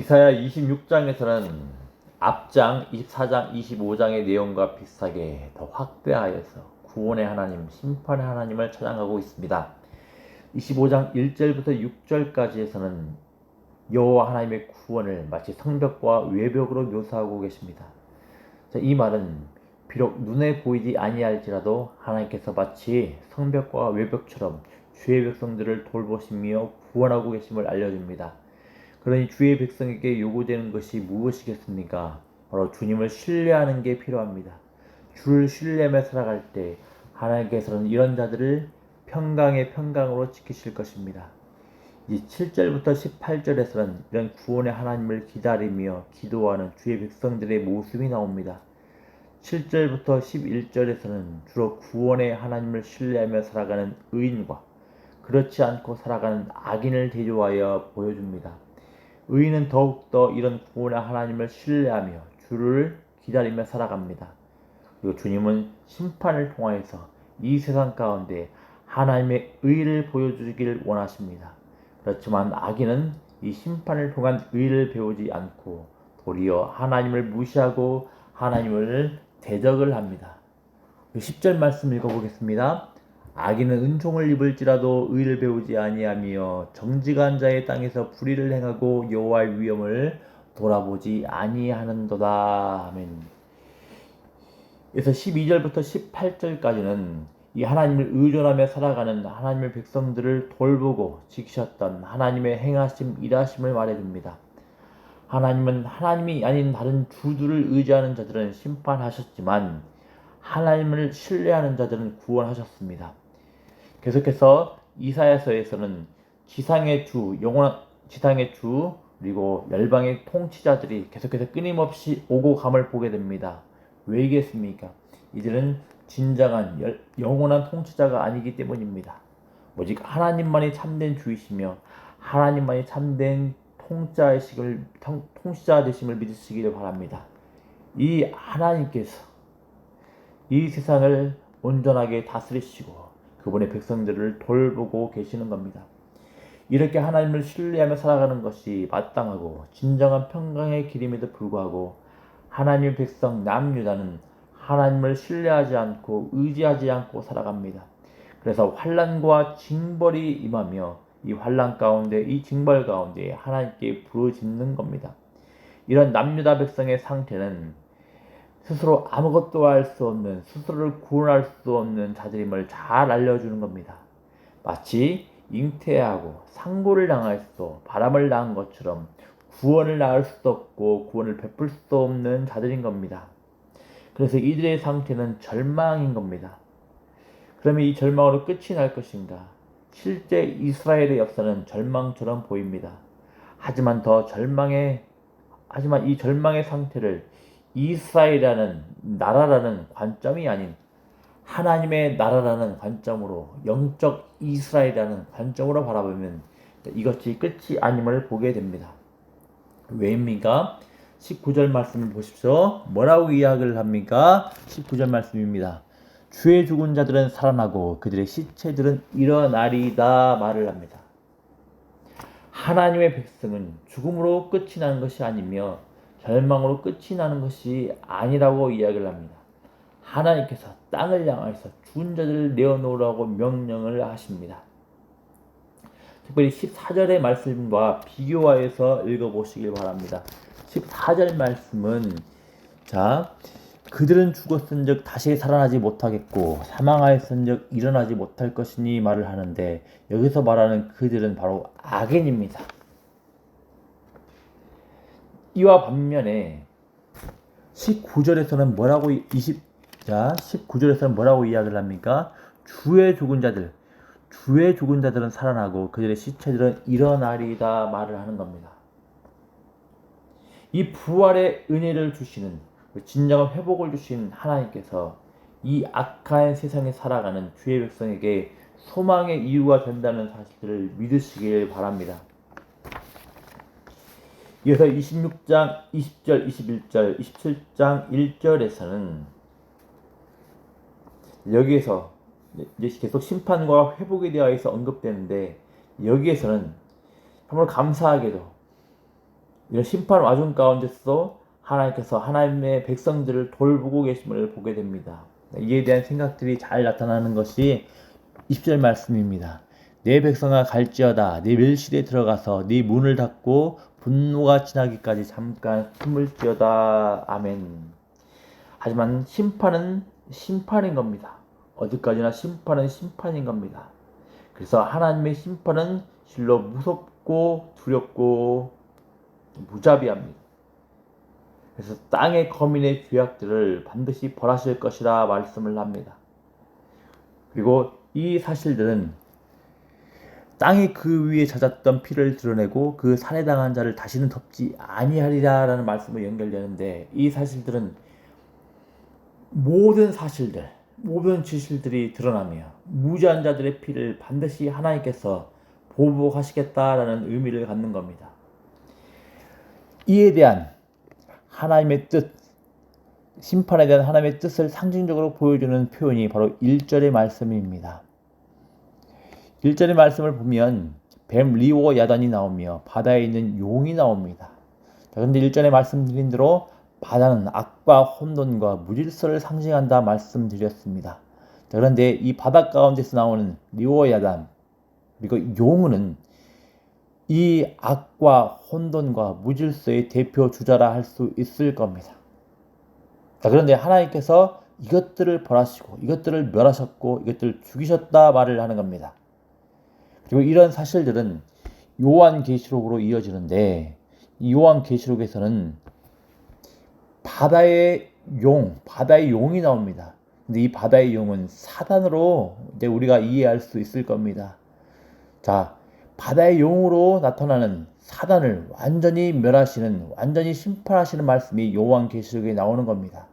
이사야 26장에서는 앞장 24장 25장의 내용과 비슷하게 더 확대하여서 구원의 하나님, 심판의 하나님을 찬양하고 있습니다. 25장 1절부터 6절까지에서는 여호와 하나님의 구원을 마치 성벽과 외벽으로 묘사하고 계십니다. 자, 이 말은 비록 눈에 보이지 아니할지라도 하나님께서 마치 성벽과 외벽처럼 주의 백성들을 돌보시며 구원하고 계심을 알려줍니다. 그러니 주의 백성에게 요구되는 것이 무엇이겠습니까? 바로 주님을 신뢰하는 게 필요합니다. 주를 신뢰하며 살아갈 때 하나님께서는 이런 자들을 평강의 평강으로 지키실 것입니다. 이 7절부터 18절에서는 이런 구원의 하나님을 기다리며 기도하는 주의 백성들의 모습이 나옵니다. 7절부터 11절에서는 주로 구원의 하나님을 신뢰하며 살아가는 의인과 그렇지 않고 살아가는 악인을 대조하여 보여줍니다. 의인은 더욱더 이런 구원의 하나님을 신뢰하며 주를 기다리며 살아갑니다. 그리고 주님은 심판을 통하여서 이 세상 가운데 하나님의 의를 보여주기를 원하십니다. 그렇지만 악인은 이 심판을 통한 의를 배우지 않고 도리어 하나님을 무시하고 하나님을 대적을 합니다. 10절 말씀 읽어보겠습니다. 악인은 은총을 입을지라도 의를 배우지 아니하며 정직한 자의 땅에서 불의를 행하고 여호와의 위엄을 돌아보지 아니하는도다. 아멘. 그래서 12절부터 18절까지는 이 하나님을 의존하며 살아가는 하나님의 백성들을 돌보고 지키셨던 하나님의 행하심, 일하심을 말해줍니다. 하나님은 하나님이 아닌 다른 주들을 의지하는 자들은 심판하셨지만 하나님을 신뢰하는 자들은 구원하셨습니다. 계속해서 이사야서에서는 지상의 주, 영원한 지상의 주, 그리고 열방의 통치자들이 계속해서 끊임없이 오고 감을 보게 됩니다. 왜이겠습니까? 이들은 진정한 열, 영원한 통치자가 아니기 때문입니다. 오직 하나님만이 참된 주이시며 하나님만이 참된 통자의식을 통치자 되심을 믿으시기를 바랍니다. 이 하나님께서 이 세상을 온전하게 다스리시고 그분의 백성들을 돌보고 계시는 겁니다. 이렇게 하나님을 신뢰하며 살아가는 것이 마땅하고 진정한 평강의 길임에도 불구하고 하나님의 백성 남유다는 하나님을 신뢰하지 않고 의지하지 않고 살아갑니다. 그래서 환란과 징벌이 임하며 이 환란 가운데 이 징벌 가운데 하나님께 부르짖는 겁니다. 이런 남유다 백성의 상태는 스스로 아무것도 할 수 없는 스스로를 구원할 수 없는 자들임을 잘 알려주는 겁니다. 마치 잉태하고 상고를 당할 수도 바람을 낳은 것처럼 구원을 낳을 수도 없고 구원을 베풀 수도 없는 자들인 겁니다. 그래서 이들의 상태는 절망인 겁니다. 그러면 이 절망으로 끝이 날 것인가? 실제 이스라엘의 역사는 절망처럼 보입니다. 하지만 더 절망의 하지만 이 절망의 상태를 이스라엘이라는 나라라는 관점이 아닌 하나님의 나라라는 관점으로 영적 이스라엘이라는 관점으로 바라보면 이것이 끝이 아님을 보게 됩니다. 왜입니까? 19절 말씀을 보십시오. 뭐라고 이야기를 합니까? 19절 말씀입니다. 주의 죽은 자들은 살아나고 그들의 시체들은 일어나리다 말을 합니다. 하나님의 백성은 죽음으로 끝이 나는 것이 아니며 절망으로 끝이 나는 것이 아니라고 이야기를 합니다. 하나님께서 땅을 향해서 죽은 자들을 내어놓으라고 명령을 하십니다. 특별히 14절의 말씀과 비교하여서 읽어보시길 바랍니다. 14절 말씀은 자 그들은 죽었은즉 다시 살아나지 못하겠고 사망하였은즉 일어나지 못할 것이니 말을 하는데 여기서 말하는 그들은 바로 악인입니다. 이와 반면에 19절에서는 뭐라고 20 자, 19절에서는 뭐라고 이야기를 합니까? 주의 죽은 자들, 주의 죽은 자들은 살아나고 그들의 시체들은 일어나리다 말을 하는 겁니다. 이 부활의 은혜를 주시는 진정한 회복을 주신 하나님께서 이 악한 세상에 살아가는 주의 백성에게 소망의 이유가 된다는 사실을 믿으시길 바랍니다. 이어서 26장 20절, 21절, 27장 1절에서는 여기에서 이제 계속 심판과 회복에 대하여서 언급되는데 여기에서는 정말 감사하게도 이런 심판 와중 가운데서 하나님께서 하나님의 백성들을 돌보고 계심을 보게 됩니다. 이에 대한 생각들이 잘 나타나는 것이 20절 말씀입니다. 내 백성아 갈지어다 네 멸실에 들어가서 네 문을 닫고 분노가 지나기까지 잠깐 숨을 지어다 아멘. 하지만 심판은 심판인 겁니다. 어디까지나 심판은 심판인 겁니다. 그래서 하나님의 심판은 실로 무섭고 두렵고 무자비합니다. 그래서 땅의 거민의 죄악들을 반드시 벌하실 것이라 말씀을 합니다. 그리고 이 사실들은 땅이 그 위에 젖었던 피를 드러내고 그 살해당한 자를 다시는 덮지 아니하리라라는 말씀을 연결되는데 이 사실들은 모든 사실들, 모든 진실들이 드러나며 무죄한 자들의 피를 반드시 하나님께서 보복하시겠다라는 의미를 갖는 겁니다. 이에 대한 하나님의 뜻, 심판에 대한 하나님의 뜻을 상징적으로 보여주는 표현이 바로 1절의 말씀입니다. 1절의 말씀을 보면 뱀 리오 야단이 나오며 바다에 있는 용이 나옵니다. 자, 그런데 1절에 말씀드린 대로 바다는 악과 혼돈과 무질서를 상징한다 말씀드렸습니다. 자, 그런데 이 바다 가운데서 나오는 리오 야단 그리고 용은 이 악과 혼돈과 무질서의 대표 주자라 할 수 있을 겁니다. 자, 그런데 하나님께서 이것들을 벌하시고 이것들을 멸하셨고 이것들을 죽이셨다 말을 하는 겁니다. 그리고 이런 사실들은 요한 계시록으로 이어지는데 요한 계시록에서는 바다의 용, 바다의 용이 나옵니다. 근데 이 바다의 용은 사단으로 이제 우리가 이해할 수 있을 겁니다. 자, 바다의 용으로 나타나는 사단을 완전히 멸하시는 완전히 심판하시는 말씀이 요한 계시록에 나오는 겁니다.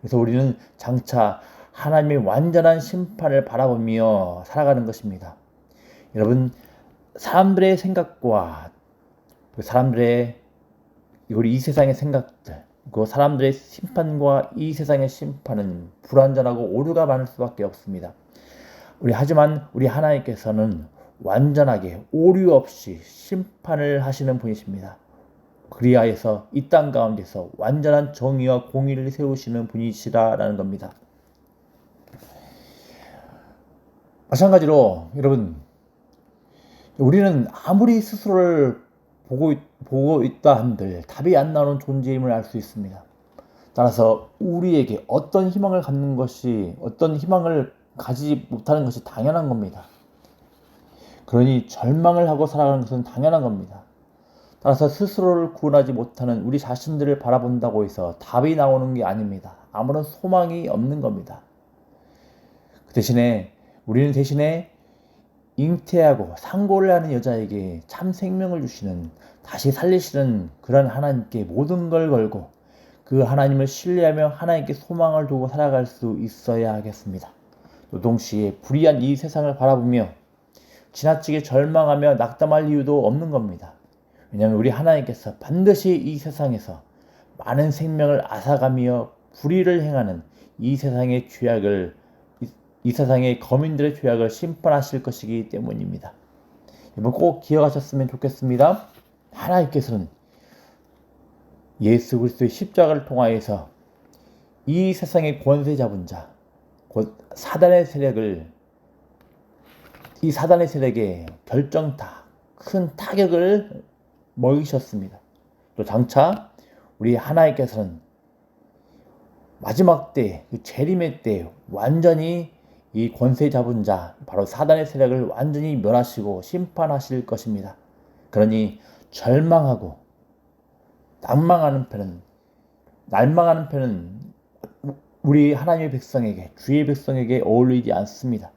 그래서 우리는 장차 하나님의 완전한 심판을 바라보며 살아가는 것입니다. 여러분 사람들의 생각과 그 사람들의 우리 이 세상의 생각들 그 사람들의 심판과 이 세상의 심판은 불완전하고 오류가 많을 수밖에 없습니다. 우리 하지만 우리 하나님께서는 완전하게 오류 없이 심판을 하시는 분이십니다. 그리하여서 이 땅 가운데서 완전한 정의와 공의를 세우시는 분이시라라는 겁니다. 마찬가지로 여러분 우리는 아무리 스스로를 보고, 보고 있다 한들 답이 안 나오는 존재임을 알 수 있습니다. 따라서 우리에게 어떤 희망을 갖는 것이 어떤 희망을 가지지 못하는 것이 당연한 겁니다. 그러니 절망을 하고 살아가는 것은 당연한 겁니다. 따라서 스스로를 구원하지 못하는 우리 자신들을 바라본다고 해서 답이 나오는 게 아닙니다. 아무런 소망이 없는 겁니다. 그 대신에 우리는 대신에 잉태하고 상고를 하는 여자에게 참 생명을 주시는 다시 살리시는 그런 하나님께 모든 걸 걸고 그 하나님을 신뢰하며 하나님께 소망을 두고 살아갈 수 있어야 하겠습니다. 동시에 불의한 이 세상을 바라보며 지나치게 절망하며 낙담할 이유도 없는 겁니다. 왜냐하면 우리 하나님께서 반드시 이 세상에서 많은 생명을 앗아가며 불의를 행하는 이 세상의 죄악을 이 세상의 거민들의 죄악을 심판하실 것이기 때문입니다. 꼭 기억하셨으면 좋겠습니다. 하나님께서는 예수 그리스도의 십자가를 통하여서 이 세상의 권세 잡은 자, 곧 사단의 세력을 이 사단의 세력에 결정타, 큰 타격을 먹이셨습니다. 또 장차 우리 하나님께서는 마지막 때, 그 재림의 때 완전히 이 권세 잡은 자, 바로 사단의 세력을 완전히 멸하시고 심판하실 것입니다. 그러니 절망하고 낭망하는 편은 날망하는 편은 우리 하나님의 백성에게 주의 백성에게 어울리지 않습니다.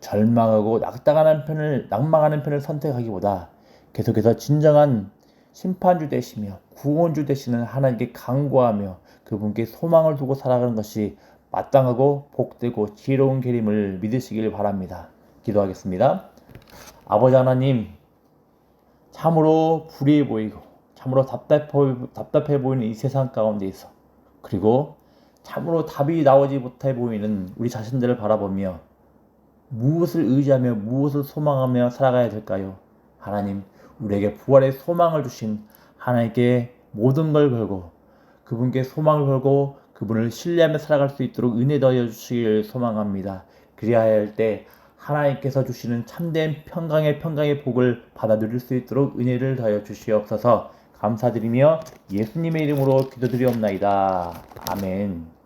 절망하고 낙당하는 편을 낭망하는 편을 선택하기보다 계속해서 진정한 심판주 되시며 구원주 되시는 하나님께 간구하며 그분께 소망을 두고 살아가는 것이 마땅하고 복되고 지혜로운 계림을 믿으시길 바랍니다. 기도하겠습니다. 아버지 하나님, 참으로 불의해 보이고, 참으로 답답해, 보이는 이 세상 가운데에서, 그리고 참으로 답이 나오지 못해 보이는 우리 자신들을 바라보며, 무엇을 의지하며 무엇을 소망하며 살아가야 될까요? 하나님, 우리에게 부활의 소망을 주신 하나님께 모든 걸 걸고 그분께 소망을 걸고 그분을 신뢰하며 살아갈 수 있도록 은혜 더하여 주시길 소망합니다. 그리하여 할 때 하나님께서 주시는 참된 평강의 평강의 복을 받아 누릴 수 있도록 은혜를 더하여 주시옵소서 감사드리며 예수님의 이름으로 기도드리옵나이다. 아멘.